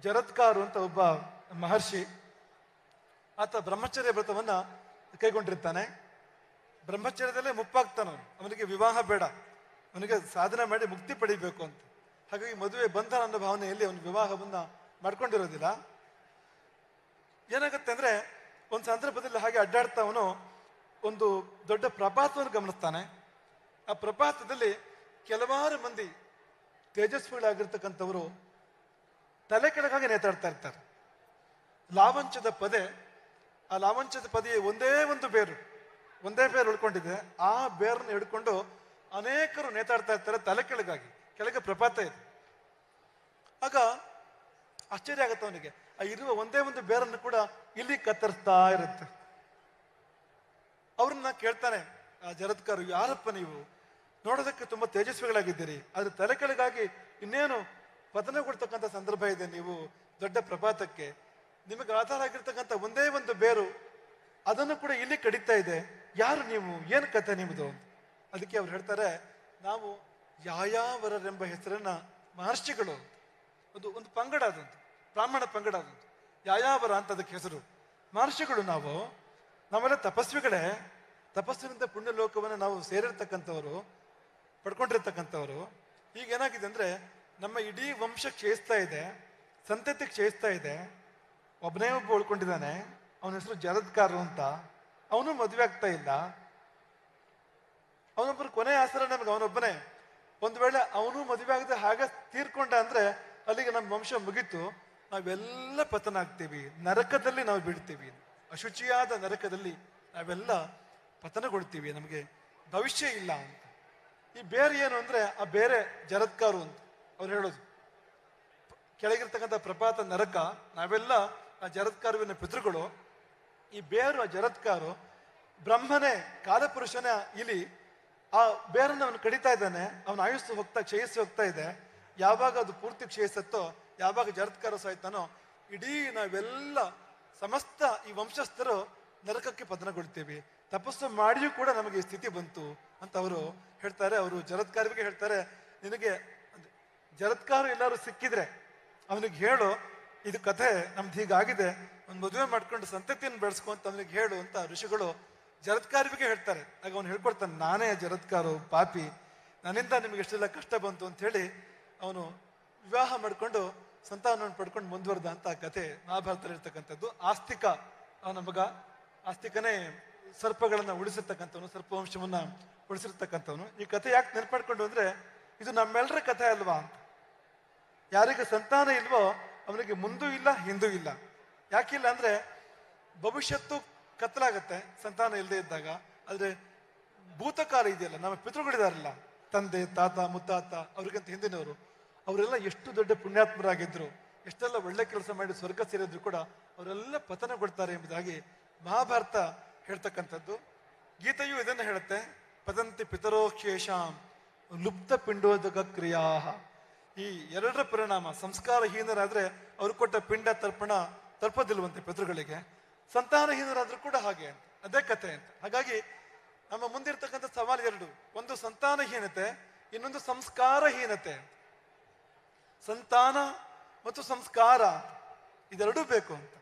ಜರತ್ಕಾರು ಅಂತ ಒಬ್ಬ ಮಹರ್ಷಿ ಆತ ಬ್ರಹ್ಮಚರ್ಯ ವ್ರತವನ್ನ ಕೈಗೊಂಡಿರ್ತಾನೆ. ಬ್ರಹ್ಮಚರ್ಯದಲ್ಲೇ ಮುಪ್ಪಾಗ್ತಾನ ಅವನು. ಅವನಿಗೆ ವಿವಾಹ ಬೇಡ. ಅವನಿಗೆ ಸಾಧನೆ ಮಾಡಿ ಮುಕ್ತಿ ಪಡಿಬೇಕು ಅಂತ. ಹಾಗಾಗಿ ಮದುವೆ ಬಂಧನ ಅನ್ನೋ ಭಾವನೆಯಲ್ಲಿ ಅವನು ವಿವಾಹವನ್ನ ಮಾಡ್ಕೊಂಡಿರೋದಿಲ್ಲ. ಏನಾಗುತ್ತೆ ಅಂದ್ರೆ ಒಂದು ಸಂದರ್ಭದಲ್ಲಿ ಹಾಗೆ ಅಡ್ಡಾಡ್ತಾ ಅವನು ಒಂದು ದೊಡ್ಡ ಪ್ರಪಾತವನ್ನು ಗಮನಿಸ್ತಾನೆ. ಆ ಪ್ರಪಾತದಲ್ಲಿ ಕೆಲವಾರು ಮಂದಿ ತೇಜಸ್ವಿಗಳಾಗಿರ್ತಕ್ಕಂಥವರು ತಲೆ ಕೆಳಗಾಗಿ ನೇತಾಡ್ತಾ ಇರ್ತಾರೆ. ಲಾವಂಚದ ಪದೆ, ಆ ಲಾವಂಚದ ಪದೆಯ ಒಂದೇ ಒಂದು ಬೇರು, ಒಂದೇ ಬೇರು ಉಳ್ಕೊಂಡಿದೆ. ಆ ಬೇರನ್ನು ಹಿಡ್ಕೊಂಡು ಅನೇಕರು ನೇತಾಡ್ತಾ ಇರ್ತಾರೆ ತಲೆ ಕೆಳಗಾಗಿ, ಕೆಳಗೆ ಪ್ರಪಾತ ಇದೆ. ಆಗ ಆಶ್ಚರ್ಯ ಆಗುತ್ತೆ ಅವನಿಗೆ. ಆ ಇರುವ ಒಂದೇ ಒಂದು ಬೇರನ್ನು ಕೂಡ ಇಲ್ಲಿ ಕತ್ತರಿಸ್ತಾ ಇರುತ್ತೆ. ಅವ್ರನ್ನ ಕೇಳ್ತಾನೆ, ಆ ಜರತ್ಕಾರು, ಯಾರಪ್ಪ ನೀವು? ನೋಡೋದಕ್ಕೆ ತುಂಬಾ ತೇಜಸ್ವಿಗಳಾಗಿದ್ದೀರಿ. ಆದ್ರೆ ತಲೆ ಕೆಳಗಾಗಿ ಇನ್ನೇನು ಪತನಗೊಳ್ತಕ್ಕಂಥ ಸಂದರ್ಭ ಇದೆ. ನೀವು ದೊಡ್ಡ ಪ್ರಪಾತಕ್ಕೆ ನಿಮಗೆ ಆಧಾರ ಆಗಿರ್ತಕ್ಕಂಥ ಒಂದೇ ಒಂದು ಬೇರು ಅದನ್ನು ಕೂಡ ಇಲ್ಲಿ ಕಡಿತಾ ಇದೆ. ಯಾರು ನೀವು? ಏನು ಕತೆ ನಿಮ್ಮದು ಅದಕ್ಕೆ ಅವ್ರು ಹೇಳ್ತಾರೆ, ನಾವು ಯಾಯಾವರರೆಂಬ ಹೆಸರನ್ನ ಮಹರ್ಷಿಗಳು ಒಂದು ಒಂದು ಪಂಗಡ ಅದಂತ ಬ್ರಾಹ್ಮಣ ಪಂಗಡ ಅದಂತ ಯಾಯಾವರ ಅಂತ ಅದಕ್ಕೆ ಹೆಸರು. ಮಹರ್ಷಿಗಳು ನಾವು ನಾವೆಲ್ಲ ತಪಸ್ವಿಗಳೇ. ತಪಸ್ಸಿನಿಂದ ಪುಣ್ಯ ಲೋಕವನ್ನು ನಾವು ಸೇರಿರ್ತಕ್ಕಂಥವರು, ಪಡ್ಕೊಂಡಿರ್ತಕ್ಕಂಥವ್ರು. ಈಗ ಏನಾಗಿದೆ ಅಂದ್ರೆ ನಮ್ಮ ಇಡೀ ವಂಶ ಕ್ಷಯಿಸ್ತಾ ಇದೆ, ಸಂತತಿ ಕ್ಷಯಿಸ್ತಾ ಇದೆ. ಒಬ್ಬನೇ ಒಬ್ಬ ಉಳ್ಕೊಂಡಿದ್ದಾನೆ, ಅವನ ಹೆಸರು ಜಲದ್ಕಾರ ಅಂತ. ಅವನು ಮದುವೆ ಆಗ್ತಾ ಇಲ್ಲ. ಅವನೊಬ್ಬರು ಕೊನೆ ಆಸರ ನಮ್ಗೆ, ಅವನೊಬ್ಬನೇ. ಒಂದು ವೇಳೆ ಅವನು ಮದುವೆ ಆಗದೆ ಹಾಗೆ ತೀರ್ಕೊಂಡ ಅಂದ್ರೆ ಅಲ್ಲಿಗೆ ನಮ್ಮ ವಂಶ ಮುಗೀತು. ನಾವೆಲ್ಲ ಪತನ ಆಗ್ತೀವಿ ನರಕದಲ್ಲಿ ನಾವು ಬೀಳ್ತೀವಿ. ಅಶುಚಿಯಾದ ನರಕದಲ್ಲಿ ನಾವೆಲ್ಲ ಪತನಗೊಳ್ತೀವಿ. ನಮಗೆ ಭವಿಷ್ಯ ಇಲ್ಲ ಅಂತ. ಈ ಬೇರೆ ಏನು ಅಂದ್ರೆ, ಆ ಬೇರೆ ಜರತ್ಕಾರು ಅಂತ. ಅವ್ರು ಹೇಳೋದು, ಕೆಳಗಿರ್ತಕ್ಕಂಥ ಪ್ರಪಾತ ನರಕ, ನಾವೆಲ್ಲ ಆ ಜರತ್ಕಾರುವಿನ ಪಿತೃಗಳು, ಈ ಬೇರು ಆ ಜರತ್ಕಾರು, ಬ್ರಹ್ಮನೇ, ಕಾಲಪುರುಷನ ಇಲಿ, ಆ ಬೇರನ್ನು ಅವನು ಕಡಿತಾ ಇದ್ದಾನೆ, ಅವನ ಆಯುಸ್ಸು ಹೋಗ್ತಾ, ಕ್ಷಯಿಸಿ ಹೋಗ್ತಾ ಇದೆ, ಯಾವಾಗ ಅದು ಪೂರ್ತಿ ಕ್ಷಯಿಸತ್ತೋ, ಯಾವಾಗ ಜರತ್ಕಾರ ಸಾಯ್ತಾನೋ, ಇಡೀ ನಾವೆಲ್ಲ ಸಮಸ್ತ ಈ ವಂಶಸ್ಥರು ನರಕಕ್ಕೆ ಪತನಗೊಳ್ತೀವಿ. ತಪಸ್ಸು ಮಾಡಿಯೂ ಕೂಡ ನಮಗೆ ಈ ಸ್ಥಿತಿ ಬಂತು ಅಂತ ಅವರು ಹೇಳ್ತಾರೆ, ಅವರು ಜರತ್ಕಾರಿಗೆ ಹೇಳ್ತಾರೆ, ನಿನಗೆ ಜರತ್ಕಾರ ಎಲ್ಲರೂ ಸಿಕ್ಕಿದ್ರೆ ಅವನಿಗೆ ಹೇಳು, ಇದು ಕಥೆ ನಮ್ದು ಹೀಗಾಗಿದೆ, ಒಂದು ಮದುವೆ ಮಾಡ್ಕೊಂಡು ಸಂತತಿಯನ್ನು ಬೆಳೆಸ್ಕೊ ಅಂತ ಅವನಿಗೆ ಹೇಳು ಅಂತ ಋಷಿಗಳು ಜರತ್ಕಾರಿಗೆ ಹೇಳ್ತಾರೆ. ಆಗ ಅವನು ಹೇಳ್ಕೊಡ್ತಾನೆ, ನಾನೇ ಜರತ್ಕಾರು ಪಾಪಿ, ನನ್ನಿಂದ ನಿಮ್ಗೆ ಎಷ್ಟೆಲ್ಲ ಕಷ್ಟ ಬಂತು ಅಂತ ಹೇಳಿ ಅವನು ವಿವಾಹ ಮಾಡಿಕೊಂಡು ಸಂತಾನವನ್ನು ಪಡ್ಕೊಂಡು ಮುಂದುವರೆದ ಅಂತ ಕಥೆ ಮಹಾಭಾರತದಲ್ಲಿ ಇರ್ತಕ್ಕಂಥದ್ದು. ಆಸ್ತಿಕ, ಅವನ ಮಗ ಆಸ್ತಿಕನೇ ಸರ್ಪಗಳನ್ನ ಉಳಿಸಿರ್ತಕ್ಕಂಥವನು, ಸರ್ಪವಂಶವನ್ನ ಉಳಿಸಿರ್ತಕ್ಕಂಥವನು. ಈ ಕಥೆ ಯಾಕೆ ನೆನ್ಪಾಡ್ಕೊಂಡು ಅಂದರೆ, ಇದು ನಮ್ಮೆಲ್ಲರ ಕಥೆ ಅಲ್ವಾ? ಯಾರಿಗೆ ಸಂತಾನ ಇಲ್ವೋ ಅವನಿಗೆ ಮುಂದೂ ಇಲ್ಲ, ಹಿಂದೂ ಇಲ್ಲ. ಯಾಕಿಲ್ಲ ಅಂದ್ರೆ ಭವಿಷ್ಯತ್ತು ಕತ್ತಲಾಗತ್ತೆ, ಸಂತಾನ ಇಲ್ಲದೆ ಇದ್ದಾಗ. ಆದರೆ ಭೂತಕಾಲ ಇದೆಯಲ್ಲ, ನಮ್ಮ ಪಿತೃಗಳಿದಾರಲ್ಲ, ತಂದೆ, ತಾತ, ಮುತ್ತಾತ, ಅವ್ರಿಗಂತ ಹಿಂದಿನವರು, ಅವರೆಲ್ಲ ಎಷ್ಟು ದೊಡ್ಡ ಪುಣ್ಯಾತ್ಮರಾಗಿದ್ರು, ಎಷ್ಟೆಲ್ಲ ಒಳ್ಳೆ ಕೆಲಸ ಮಾಡಿ ಸ್ವರ್ಗ ಸೇರಿದ್ರು ಕೂಡ ಅವರೆಲ್ಲ ಪತನಗೊಳ್ತಾರೆ ಎಂಬುದಾಗಿ ಮಹಾಭಾರತ ಹೇಳ್ತಕ್ಕಂಥದ್ದು. ಗೀತೆಯು ಇದನ್ನು ಹೇಳುತ್ತೆ, ಪದಂತಿ ಪಿತರೋಕ್ಷೇಷಾಂ ಲುಪ್ತ ಪಿಂಡೋದಕ ಕ್ರಿಯಾ ಈ ಎರಡರ ಪರಿಣಾಮ ಸಂಸ್ಕಾರಹೀನರಾದ್ರೆ ಅವರು ಕೊಟ್ಟ ಪಿಂಡ ತರ್ಪಣ ತಲುಪದಿಲ್ವಂತೆ ಪಿತೃಗಳಿಗೆ. ಸಂತಾನಹೀನರಾದ್ರೂ ಕೂಡ ಹಾಗೆ ಅದೇ ಕಥೆ ಅಂತ. ಹಾಗಾಗಿ ನಮ್ಮ ಮುಂದಿರ್ತಕ್ಕಂಥ ಸವಾಲು ಎರಡು. ಒಂದು ಸಂತಾನಹೀನತೆ, ಇನ್ನೊಂದು ಸಂಸ್ಕಾರಹೀನತೆ. ಸಂತಾನ ಮತ್ತು ಸಂಸ್ಕಾರ, ಇದೆರಡೂ ಬೇಕು ಅಂತ.